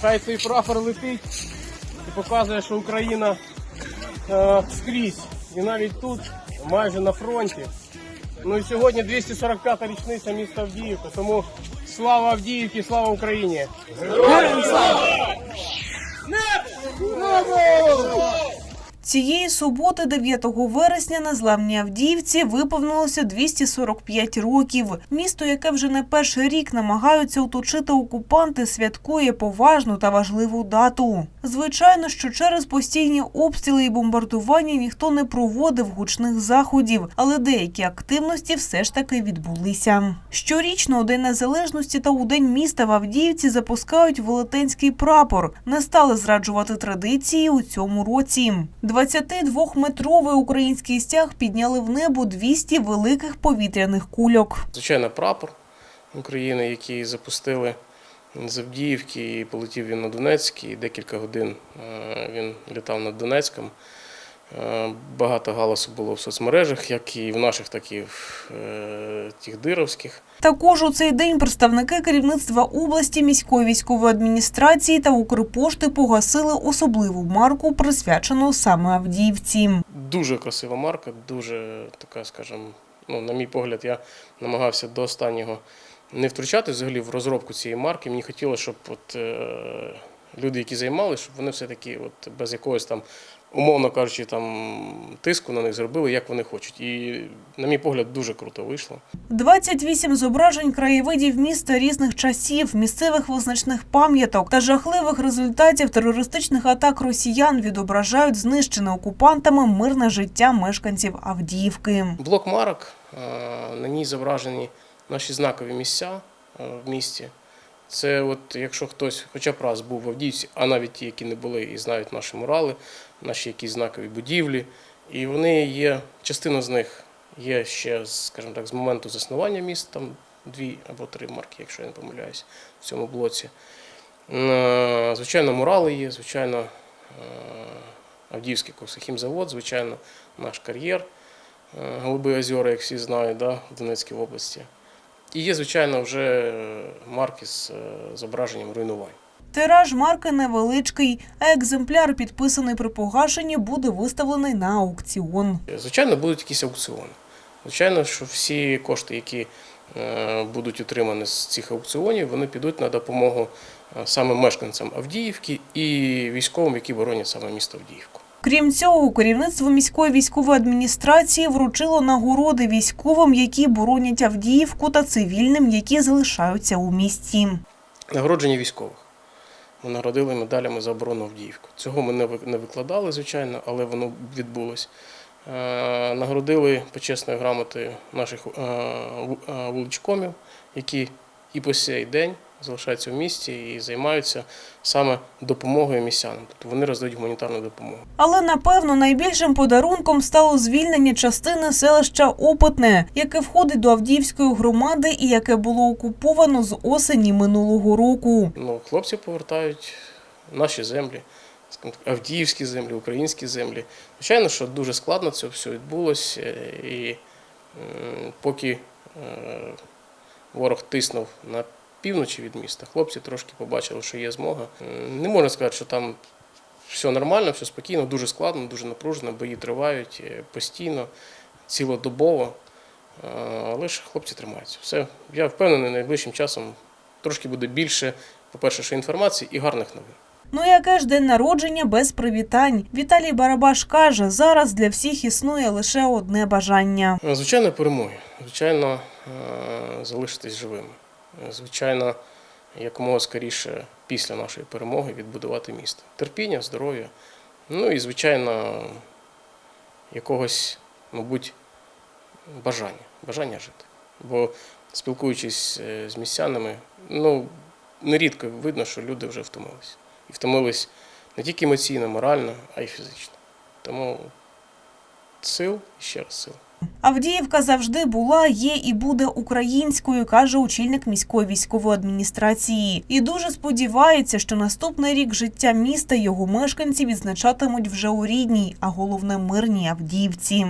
Хай цей прапор летить і показує, що Україна е, скрізь. І навіть тут, майже на фронті. Ну і сьогодні 245-та річниця міста Авдіївка. Тому слава Авдіївці, слава Україні! Цієї суботи, 9 вересня, на зламній Авдіївці виповнилося 245 років. Місто, яке вже не перший рік намагаються оточити окупанти, святкує поважну та важливу дату. Звичайно, що через постійні обстріли і бомбардування ніхто не проводив гучних заходів, але деякі активності все ж таки відбулися. Щорічно у День Незалежності та у День міста в Авдіївці запускають велетенський прапор. Не стали зраджувати традиції у цьому році. 22-метровий український стяг підняли в небо 200 великих повітряних кульок. Звичайно, прапор України, який запустили з Авдіївки, і полетів він на Донецьк, і декілька годин е, він літав над Донецьком. Е, Багато галасу було в соцмережах, як і в наших, так і в е, тих дировських. Також у цей день представники керівництва області, міської військової адміністрації та Укрпошти погасили особливу марку, присвячену саме Авдіївці. Дуже красива марка, дуже така, скажімо, ну, на мій погляд, я намагався до останнього не втручати взагалі в розробку цієї марки. Мені хотілося, щоб от, е, люди, які займалися, щоб вони все-таки от, без якогось там, умовно кажучи, там, тиску на них зробили, як вони хочуть. І, на мій погляд, дуже круто вийшло. 28 зображень краєвидів міста різних часів, місцевих визначних пам'яток та жахливих результатів терористичних атак росіян відображають знищене окупантами мирне життя мешканців Авдіївки. Блок марок, е, на ній зображені наші знакові місця е, в місті. Це от якщо хтось хоча б раз був в Авдіївці, а навіть ті, які не були і знають наші мурали, наші якісь знакові будівлі, і вони є, частина з них є ще, скажімо так, з моменту заснування міста, там дві або три марки, якщо я не помиляюсь, в цьому блоці. Е, Звичайно, мурали є, звичайно, е, Авдіївський коксохімзавод, звичайно, наш кар'єр. Е, Голуби озера, як всі знають, да, в Донецькій області. І є, звичайно, вже марки з е, зображенням руйнувань. Тираж марки невеличкий, а екземпляр, підписаний при погашенні, буде виставлений на аукціон. Звичайно, будуть якісь аукціони. Звичайно, що всі кошти, які е, будуть отримані з цих аукціонів, вони підуть на допомогу е, саме мешканцям Авдіївки і військовим, які боронять саме місто Авдіївку. Крім цього, керівництво міської військової адміністрації вручило нагороди військовим, які боронять Авдіївку, та цивільним, які залишаються у місті. Нагородження військових. Ми нагородили медалями за оборону Авдіївку. Цього ми не ви- не викладали, звичайно, але воно відбулось. Е, Нагородили почесною грамотою наших е, е, вуличкомів, які і по сей день залишаються в місті і займаються саме допомогою містянам. Тобто вони роздають гуманітарну допомогу. Але напевно найбільшим подарунком стало звільнення частини селища Опитне, яке входить до Авдіївської громади і яке було окуповано з осені минулого року. Ну, хлопці повертають наші землі, авдіївські землі, українські землі. Звичайно, що дуже складно це все відбулося, і м, поки е, ворог тиснув на півночі від міста, хлопці трошки побачили, що є змога. Не можна сказати, що там все нормально, все спокійно, дуже складно, дуже напружено, бої тривають е, постійно, цілодобово. Е, Але ж хлопці тримаються. Все, я впевнений, найближчим часом трошки буде більше, по-перше, що інформації і гарних новин. Ну яке ж день народження без привітань? Віталій Барабаш каже, зараз для всіх існує лише одне бажання. Звичайно, перемоги. Звичайно, е, залишитись живими. Звичайно, якомога скоріше після нашої перемоги відбудувати місто. Терпіння, здоров'я. Ну і, звичайно, якогось, мабуть, бажання, бажання жити. Бо спілкуючись е, з містянами, ну, нерідко видно, що люди вже втомились. І втомились не тільки емоційно, морально, а й фізично. Тому сил і ще раз сил. Авдіївка завжди була, є і буде українською, каже очільник міської військової адміністрації. І дуже сподівається, що наступний рік життя міста його мешканці відзначатимуть вже у рідній, а головне мирній Авдіївці.